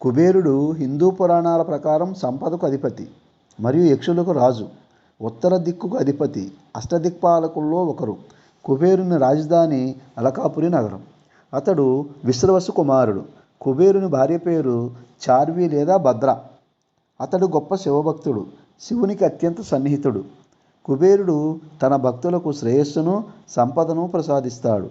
కుబేరుడు హిందూ పురాణాల ప్రకారం సంపదకు అధిపతి మరియు యక్షులకు రాజు. ఉత్తర దిక్కుకు అధిపతి అష్టదిక్పాలకుల్లో ఒకరు. కుబేరుని రాజధాని అలకాపురి నగరం. అతడు విశ్రవసు కుమారుడు. కుబేరుని భార్య పేరు చార్వి లేదా భద్ర. అతడు గొప్ప శివభక్తుడు. శివునికి అత్యంత సన్నిహితుడు. కుబేరుడు తన భక్తులకు శ్రేయస్సును సంపదను ప్రసాదిస్తాడు.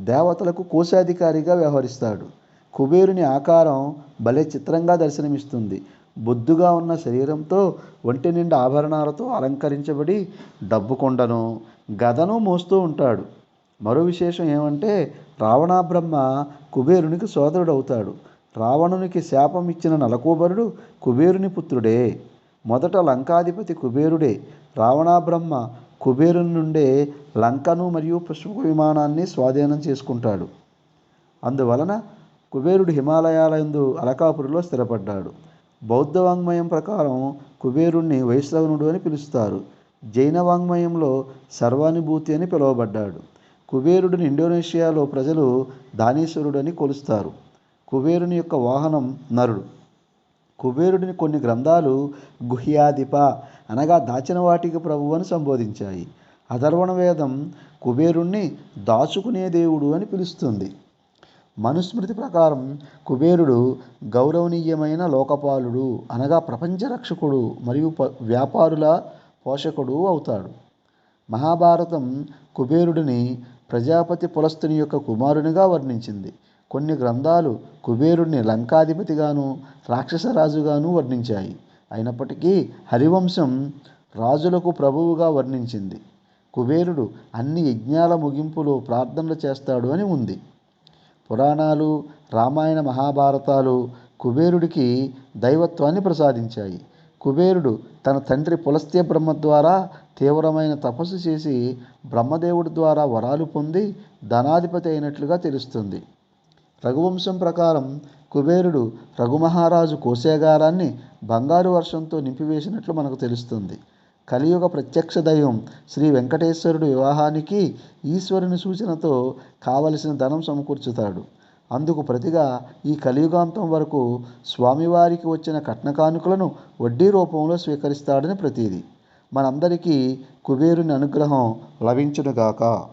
దేవతలకు కోశాధికారిగా వ్యవహరిస్తాడు. కుబేరుని ఆకారం భలే చిత్రంగా దర్శనమిస్తుంది. బొద్దుగా ఉన్న శరీరంతో ఒంటి నిండా ఆభరణాలతో అలంకరించబడి డబ్బు కొండను గదను మోస్తూ ఉంటాడు. మరో విశేషం ఏమంటే రావణాబ్రహ్మ కుబేరునికి సోదరుడవుతాడు. రావణునికి శాపం ఇచ్చిన నలకూబరుడు కుబేరుని పుత్రుడే. మొదట లంకాధిపతి కుబేరుడే. రావణాబ్రహ్మ కుబేరుని నుండే లంకను మరియు పుష్ప విమానాన్ని స్వాధీనం చేసుకుంటాడు. అందువలన కుబేరుడు హిమాలయాలందు అలకాపురిలో స్థిరపడ్డాడు. బౌద్ధ వాంగ్మయం ప్రకారం కుబేరుణ్ణి వైశ్రవణుడు అని పిలుస్తారు. జైన వాంగ్మయంలో సర్వానుభూతి అని పిలువబడ్డాడు. కుబేరుడిని ఇండోనేషియాలో ప్రజలు దానీశ్వరుడని కొలుస్తారు. కుబేరుని యొక్క వాహనం నరుడు. కుబేరుడిని కొన్ని గ్రంథాలు గుహ్యాధిప అనగా దాచిన వాటికి ప్రభు అని సంబోధించాయి. అధర్వణ వేదం కుబేరుణ్ణి దాచుకునే దేవుడు అని పిలుస్తుంది. మనుస్మృతి ప్రకారం కుబేరుడు గౌరవనీయమైన లోకపాలుడు అనగా ప్రపంచ రక్షకుడు మరియు వ్యాపారుల పోషకుడు అవుతాడు. మహాభారతం కుబేరుడిని ప్రజాపతి పులస్తుని యొక్క కుమారునిగా వర్ణించింది. కొన్ని గ్రంథాలు కుబేరుడిని లంకాధిపతిగాను రాక్షసరాజుగాను వర్ణించాయి. అయినప్పటికీ హరివంశం రాజులకు ప్రభువుగా వర్ణించింది. కుబేరుడు అన్ని యజ్ఞాల ముగింపులో ప్రార్థనలు చేస్తాడు అని ఉంది. పురాణాలు రామాయణ మహాభారతాలు కుబేరుడికి దైవత్వాన్ని ప్రసాదించాయి. కుబేరుడు తన తండ్రి పులస్త్య బ్రహ్మ ద్వారా తీవ్రమైన తపస్సు చేసి బ్రహ్మదేవుడి ద్వారా వరాలు పొంది ధనాధిపతి అయినట్లుగా తెలుస్తుంది. రఘువంశం ప్రకారం కుబేరుడు రఘుమహారాజు కోశాగారాన్ని బంగారు వర్షంతో నింపివేసినట్లు మనకు తెలుస్తుంది. కలియుగ ప్రత్యక్ష దైవం శ్రీ వెంకటేశ్వరుడు వివాహానికి ఈశ్వరుని సూచనతో కావలసిన ధనం సమకూర్చుతాడు. అందుకు ప్రతిగా ఈ కలియుగాంతం వరకు స్వామివారికి వచ్చిన కట్న కానుకలను వడ్డీ రూపంలో స్వీకరిస్తాడని ప్రతీది. మనందరికీ కుబేరుని అనుగ్రహం లభించునుగాక.